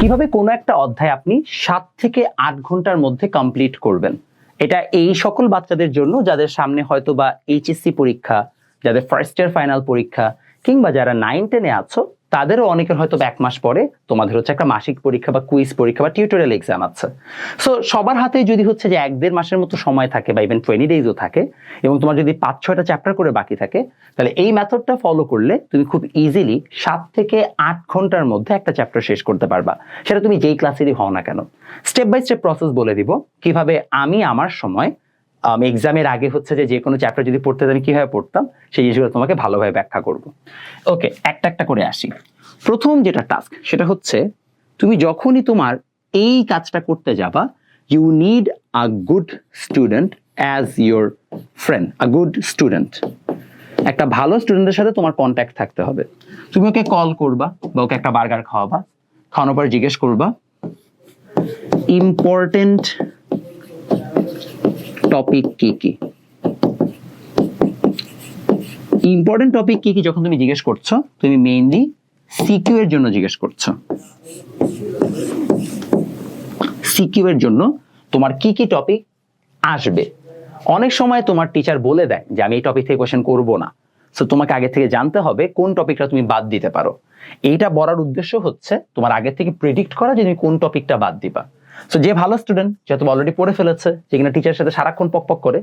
কীভাবে কোনো একটা অধ্যায় আপনি সাত থেকে আট ঘণ্টার মধ্যে কমপ্লিট করবেন? এটা এই সকল বাচ্চাদের জন্য যাদের সামনে হয়তো বা এইচএসসি পরীক্ষা, যাদের ফার্স্ট ইয়ার ফাইনাল পরীক্ষা, কিংবা যারা নাইন টেনে আছো তাদেরও অনেকের হয়তো এক মাস পরে তোমাদের হচ্ছে একটা মাসিক পরীক্ষা বা কুইজ পরীক্ষা বা টিউটোরিয়াল এক্সাম আছে। সো সবার হাতে যদি হচ্ছে যে এক দেড় মাসের মতো সময় থাকে বা ইভেন টোয়েন্টি ডেজও থাকে এবং তোমার যদি পাঁচ, ছয়টা চ্যাপ্টার করে বাকি থাকে, তাহলে এই মেথডটা ফলো করলে তুমি খুব ইজিলি সাত থেকে আট ঘণ্টার মধ্যে একটা চ্যাপ্টার শেষ করতে পারবা। সেটা তুমি যেই ক্লাসেরই হও না কেন। স্টেপ বাই স্টেপ প্রসেস বলে দিব কীভাবে আমি আমার সময় এক্সামের আগে হচ্ছে যে যে কোনো চ্যাপ্টার যদি পড়তে আমি কীভাবে পড়তাম? সেই জিনিসগুলো তোমাকে ভালোভাবে ব্যাখ্যা করব। ওকে একটা একটা করে আসি। প্রথম যেটা টাস্ক সেটা হচ্ছে, তুমি যখনই তোমার এই কাজটা করতে যাবা you need a good student as your friend a good student একটা ভালো স্টুডেন্টের সাথে তোমার কন্ট্যাক্ট থাকতে হবে। তুমি ওকে কল করবা বা ওকে একটা বার্গার খাওয়াবা, খাওয়ানোর পর জিজ্ঞেস করবা ইম্পর্টেন্ট টপিক কি কি? ইম্পর্টেন্ট টপিক কি কি যখন তুমি জিজ্ঞেস করছ, তুমি মেইনলি সিকিউ এর জন্য জিজ্ঞেস করছ। সিকিউ এর জন্য তোমার কি কি টপিক আসবে? অনেক সময় তোমার টিচার বলে দেয় যে, আমি এই টপিক থেকে কোশ্চেন করব না। সো তোমাকে আগে থেকে জানতে হবে কোন টপিকটা তুমি বাদ দিতে পারো। এইটা বলার উদ্দেশ্য হচ্ছে তোমার আগে থেকে প্রেডিক্ট করা যে তুমি কোন টপিকটা বাদ দিবা। সো যে ভালো স্টুডেন্ট যেহেতু অলরেডি পড়ে ফেলেছে, যে কিনা টিচারের সাথে সারাক্ষণ পক পক করে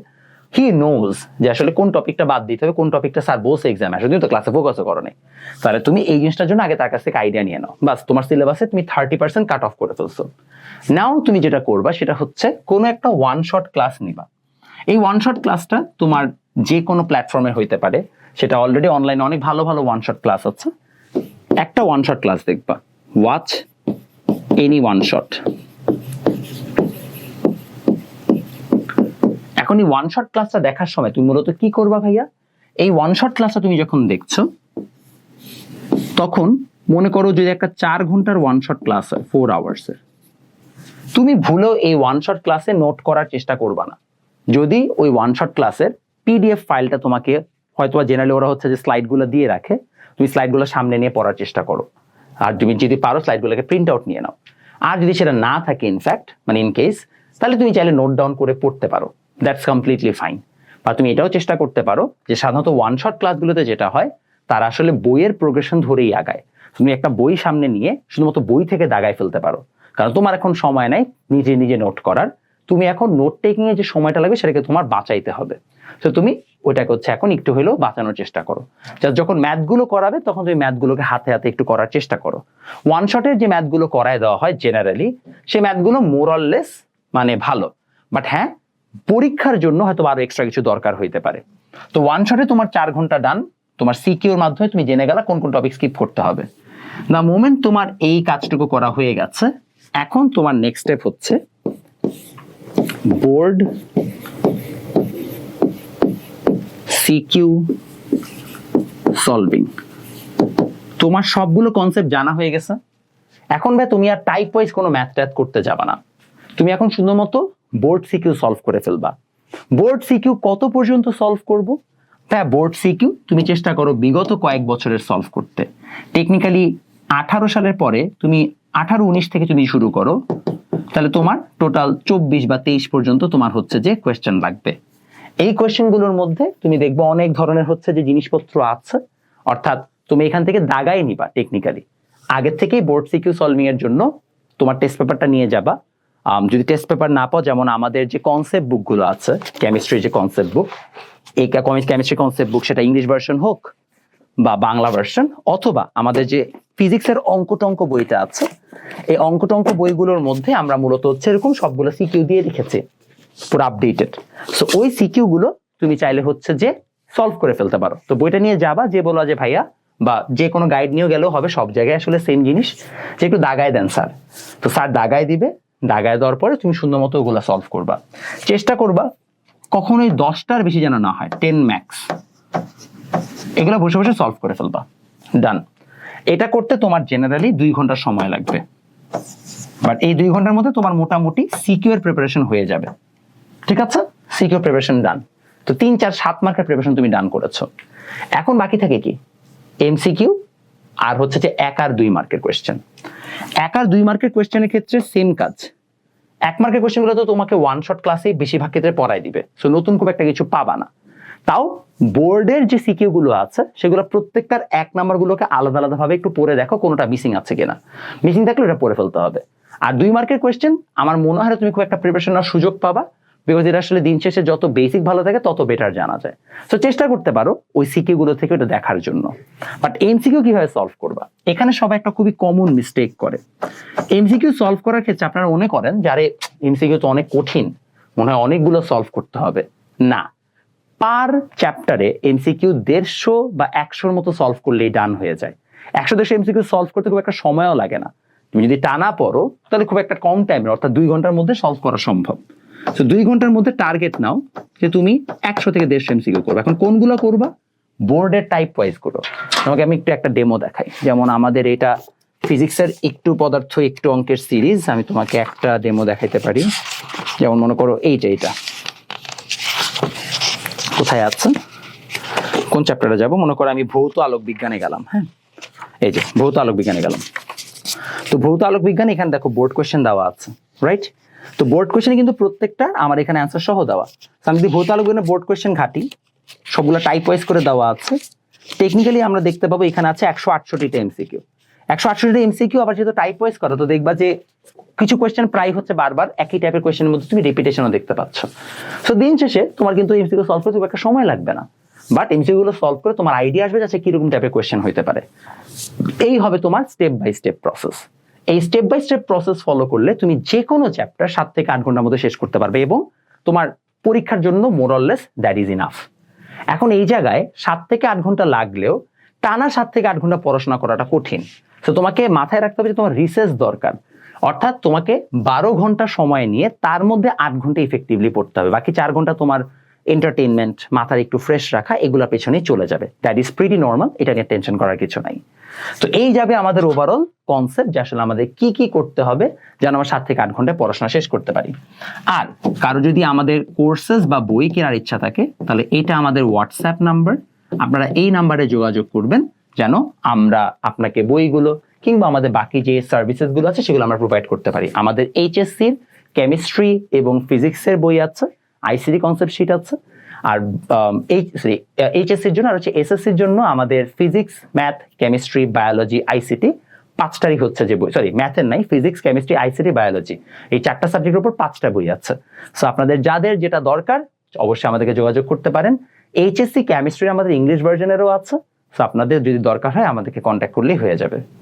হি নোজ যে আসলে কোন টপিকটা বাদ দিতে হবে, কোন টপিকটা স্যার বলছে এক্সাম আসলে তুমি তো ক্লাসে ফোকাসও করো নাই তাহলে তুমি এই জিনিসটার জন্য আগে তার কাছ থেকে আইডিয়া নিয়ে নাও। বাস, তোমার সিলেবাসে তুমি থার্টি পার্সেন্ট কাট অফ করে ফেলছো। নাও তুমি যেটা করবা, সেটা হচ্ছে কোনো একটা ওয়ান শট ক্লাস নিবা। এই ওয়ান শট ক্লাসটা তোমার যে কোনো প্ল্যাটফর্মে হইতে পারে। সেটা অলরেডি অনলাইনে অনেক ভালো ভালো ওয়ান শট ক্লাস আছে। একটা ওয়ান শট ক্লাস দেখবা। ওয়াচ এনি ওয়ান শট এখন এই ওয়ান শট ক্লাসটা দেখার সময় তুমি মূলত কি করবা ভাইয়া? এই ওয়ান শট ক্লাসটা তুমি যখন দেখছ, তখন মনে করো যদি একটা চার ঘণ্টার ওয়ান শট ক্লাস হয় ফোর আওয়ার্সের তুমি ভুলেও এই ওয়ান শট ক্লাসে নোট করার চেষ্টা করবা না। যদি ওই ওয়ান শট ক্লাসের পিডিএফ ফাইলটা তোমাকে হয়তো জেনারেলি ওরা হচ্ছে যে স্লাইডগুলো দিয়ে রাখে, তুমি স্লাইডগুলো সামনে নিয়ে পড়ার চেষ্টা করো। আর তুমি যদি পারো স্লাইডগুলোকে প্রিন্ট আউট নিয়ে নাও। আর যদি সেটা না থাকে ইনফ্যাক্ট মানে ইন কেস তাহলে তুমি চাইলে নোট ডাউন করে পড়তে পারো। দ্যাটস কমপ্লিটলি ফাইন বা তুমি এটাও চেষ্টা করতে পারো যে সাধারণত ওয়ান শট ক্লাসগুলোতে যেটা হয়, তারা আসলে বইয়ের প্রোগ্রেশন ধরেই আগায়। তুমি একটা বই সামনে নিয়ে শুধুমাত্র বই থেকে দাগায় ফেলতে পারো। কারণ তোমার এখন সময় নাই নিজে নিজে নোট করার। তুমি এখন নোট টেকিংয়ে যে সময়টা লাগবে, সেটাকে তোমার বাঁচাইতে হবে। তো তুমি ওইটাকে হচ্ছে এখন একটু হলেও বাঁচানোর চেষ্টা করো। যখন ম্যাথগুলো করাবে, তখন তুমি ম্যাথগুলোকে হাতে হাতে একটু করার চেষ্টা করো। ওয়ান শটের যে ম্যাথগুলো করায় দেওয়া হয় জেনারেলি সেই ম্যাথগুলো মোরললেস মানে ভালো। বাট হ্যাঁ পরীক্ষার জন্য হয়তো আরও এক্সট্রা কিছু দরকার হইতে পারে। তো ওয়ান শটে তোমার চার ঘণ্টা ডান তোমার সিকিউর মাধ্যমে তুমি জেনে গেলা কোন কোন টপিক স্কিপ করতে হবে। না মোমেন্ট তোমার এই কাজটুকু করা হয়ে গেছে, এখন তোমার নেক্সট স্টেপ হচ্ছে বোর্ড সিকিউ সলভিং তোমার সবগুলো কনসেপ্ট জানা হয়ে গেছে। এখন ভাই তুমি আর টাইপ ওয়াইজ কোনো ম্যাথ ট্যাথ করতে যাবে না। তুমি এখন শুধুমাত্র বোর্ড সিকিউ সলভ করে ফেলবা। বোর্ড সিকিউ কত পর্যন্ত সলভ করব? হ্যাঁ বোর্ড সিকিউ তুমি চেষ্টা করো বিগত কয়েক বছরের সলভ করতে। টেকনিক্যালি আঠারো সালের পরে তুমি আঠারো উনিশ থেকে তুমি শুরু করো, তাহলে তোমার টোটাল চব্বিশ বা তেইশ পর্যন্ত তোমার হচ্ছে যে কোয়েশ্চেন লাগবে। এই কোয়েশ্চেনগুলোর মধ্যে তুমি দেখবে অনেক ধরনের হচ্ছে যে জিনিসপত্র আছে, অর্থাৎ তুমি এখান থেকে দাগাই নিবা টেকনিক্যালি। আগের থেকেই বোর্ড সিকিউ সলভিং এর জন্য তোমার টেস্ট পেপারটা নিয়ে যাবা। যদি টেস্ট পেপার না পাও, যেমন আমাদের যে কনসেপ্ট বুকগুলো আছে কেমিস্ট্রির যে কনসেপ্ট বুক এই কেমিস্ট্রি কনসেপ্ট বুক সেটা ইংলিশ ভার্সন হোক বা বাংলা ভার্সন অথবা আমাদের যে ফিজিক্সের অঙ্ক টঙ্ক বইটা আছে, এই অঙ্ক টঙ্ক বইগুলোর মধ্যে আমরা মূলত হচ্ছে এরকম সবগুলো সিকিউ দিয়ে রেখেছি পুরো আপডেটেড সো ওই সিকিউ গুলো তুমি চাইলে হচ্ছে যে সলভ করে ফেলতে পারো। তো বইটা নিয়ে যাবা, যে বলো যে ভাইয়া, বা যে কোনো গাইড নিয়েও গেলেও হবে, সব জায়গায় আসলে সেম জিনিস, যে একটু দাগায় দেন স্যার তো স্যার দাগায় দিবে দাগায় দেওয়ার পরে তুমি সুন্দর মতো ওগুলো সলভ করবা। চেষ্টা করবা কখনোই দশটার বেশি যেন না হয় টেন ম্যাক্স এগুলো বসে বসে সলভ করে ফেলবা। ডান এটা করতে তোমার জেনারেলি দুই ঘণ্টা সময় লাগবে। বাট এই দুই ঘণ্টার মধ্যে তোমার মোটামুটি সিকিউর প্রিপারেশন হয়ে যাবে। ঠিক আছে? সিকিউর প্রিপারেশন ডান তো তিন, চার, সাত মার্কের প্রিপারেশন তুমি ডান করেছ। এখন বাকি থাকে কি? এমসিকিউ আর হচ্ছে যে এক আর দুই মার্কের কোয়েশ্চেন এক আর দুই মার্কের কোয়েশ্চেনের ক্ষেত্রে সেম কাজ। এক মার্কের কোয়েশ্চেনগুলো তো তোমাকে ওয়ান শট ক্লাসে বেশিরভাগ ক্ষেত্রে পড়াই দিবে। সো নতুন খুব একটা কিছু পাবা না। তাও বোর্ডের যে সিকিউ গুলো আছে, সেগুলো প্রত্যেকটার এক নাম্বার গুলোকে আলাদা আলাদা ভাবে একটু পড়ে দেখো কোনোটা মিসিং আছে কিনা। মিসিং থাকলে ওটা পড়ে ফেলতে হবে। আর দুই মার্কের কোয়েশ্চেন আমার মনে হয় তুমি খুব একটা প্রিপারেশন নেওয়ার সুযোগ পাবা। বিকজ এটা আসলে দিন শেষে যত বেসিক ভালো থাকে, তত বেটার জানা যায়। তো চেষ্টা করতে পারো ওই সিকিউ গুলো থেকে ওটা দেখার জন্য। বাট এমসিকিউ কীভাবে সলভ করবা? এখানে সবাই একটা খুবই কমন মিস্টেক করে। এমসিকিউ সলভ করার ক্ষেত্রে আপনারা মনে করেন যারে এমসিকিউ তো অনেক কঠিন। মনে হয় অনেকগুলো সলভ করতে হবে। না। পার চ্যাপ্টারে এমসিকিউ দেড়শো বা একশোর মতো সলভ করলেই ডান হয়ে যায়। একশো দেড়শো এমসিকিউ সলভ করতে খুব একটা সময়ও লাগে না। তুমি যদি টানা পড়ো, তাহলে খুব একটা কম টাইমের অর্থাৎ দুই ঘণ্টার মধ্যে সলভ করা সম্ভব। তো দুই ঘণ্টার মধ্যে টার্গেট নাও যে তুমি একশো থেকে দেড়শো এমসিকিউ করবে। এখন কোনগুলো করবা? বোর্ডের টাইপ ওয়াইজ করো। তোমাকে আমি একটু একটা ডেমো দেখাই। যেমন আমাদের এটা ফিজিক্সের একটু পদার্থ, একটু অঙ্কের সিরিজ আমি তোমাকে একটা ডেমো দেখাইতে পারি। যেমন মনে করো এইটা এইটা কোথায় আছে? কোন চ্যাপ্টারে যাব? মনে করো আমি ভৌত আলোক বিজ্ঞানে গেলাম হ্যাঁ? এই যে, ভৌত আলোক বিজ্ঞানে গেলাম। তো ভৌত আলোক বিজ্ঞান এখানে দেখো বোর্ড কোয়েশ্চেন দেওয়া আছে রাইট তো বোর্ড কোয়েশ্চেনে কিন্তু প্রত্যেকটা আমার এখানে অ্যান্সার সহ দেওয়া। তো আমি যদি ভৌত আলোক বোর্ড কোয়েশ্চেন ঘাটি, সবগুলো টাইপ ওয়াইজ করে দেওয়া আছে টেকনিক্যালি আমরা দেখতে পাবো এখানে আছে একশো আটষট্টিটা এমসিকিউ একশো আটষট্টিটা এমসিকিউ আবার যেহেতু টাইপ ওয়াইজ করা, তো দেখবা যে কিছু কোয়েশ্চেন প্রায় হচ্ছে বারবার একই টাইপের কোয়েশ্চেনের মধ্যে তুমি রেপিটেশনও দেখতে পাচ্ছ। সো দিন শেষে তোমার কিন্তু এমসিকিউ সলভ করতে খুব একটা সময় লাগবে না। বাট এমসিকিউ গুলো সলভ করে তোমার আইডিয়া আসবে যাচ্ছে কীরকম টাইপের কোয়েশ্চেন হইতে পারে। এই হবে তোমার স্টেপ বাই স্টেপ প্রসেস এই step by step process follow করলে তুমি যে কোনো চ্যাপ্টার সাত থেকে আট ঘণ্টার মধ্যে শেষ করতে পারবে এবং তোমার পরীক্ষার জন্য মোরললেস দ্যাট ইজ ইনাফ এখন এই জায়গায় সাত থেকে আট ঘণ্টা লাগলেও টানা সাত থেকে আট ঘণ্টা পড়াশোনা করাটা কঠিন। তো তোমাকে মাথায় রাখতে হবে যে তোমার রিসার্চ দরকার। অর্থাৎ তোমাকে বারো ঘণ্টা সময় নিয়ে তার মধ্যে আট ঘণ্টা ইফেক্টিভলি পড়তে হবে। বাকি চার ঘণ্টা তোমার এন্টারটেনমেন্ট মাথার একটু ফ্রেশ রাখা, এগুলোর পেছনেই চলে যাবে। দ্যাট ইজ প্রিটি নর্মাল এটা নিয়ে টেনশন করার কিছু নাই। তো এই যাবে আমাদের ওভারঅল কনসেপ্ট যে আসলে আমাদের কি কি করতে হবে যেন আমরা সাত থেকে আট ঘন্টায় পড়াশোনা শেষ করতে পারি। আর কারও যদি আমাদের কোর্সেস বা বই কেনার ইচ্ছা থাকে, তাহলে এটা আমাদের হোয়াটসঅ্যাপ নাম্বার আপনারা এই নাম্বারে যোগাযোগ করবেন যেন আমরা আপনাকে বইগুলো কিংবা আমাদের বাকি যে সার্ভিসেসগুলো আছে, সেগুলো আমরা প্রোভাইড করতে পারি। আমাদের এইচএসসির কেমিস্ট্রি এবং ফিজিক্সের বই আছে আইসিডি কনসেপ্ট শিট আছে। আর এইচ সরি এইচএসসির জন্য আর হচ্ছে এসএসসির জন্য আমাদের physics math chemistry biology ICT পাঁচটারই হচ্ছে যে বই সরি ম্যাথের নাই ফিজিক্স কেমিস্ট্রি আইসিটি বায়োলজি এই চারটা সাবজেক্টের উপর পাঁচটা বই আছে। সো আপনাদের যাদের যেটা দরকার, অবশ্যই আমাদেরকে যোগাযোগ করতে পারেন। এইচএসসি কেমিস্ট্রি আমাদের ইংলিশ ভার্জনেরও আছে। সো আপনাদের যদি দরকার হয়, আমাদেরকে কন্ট্যাক্ট করলেই হয়ে যাবে।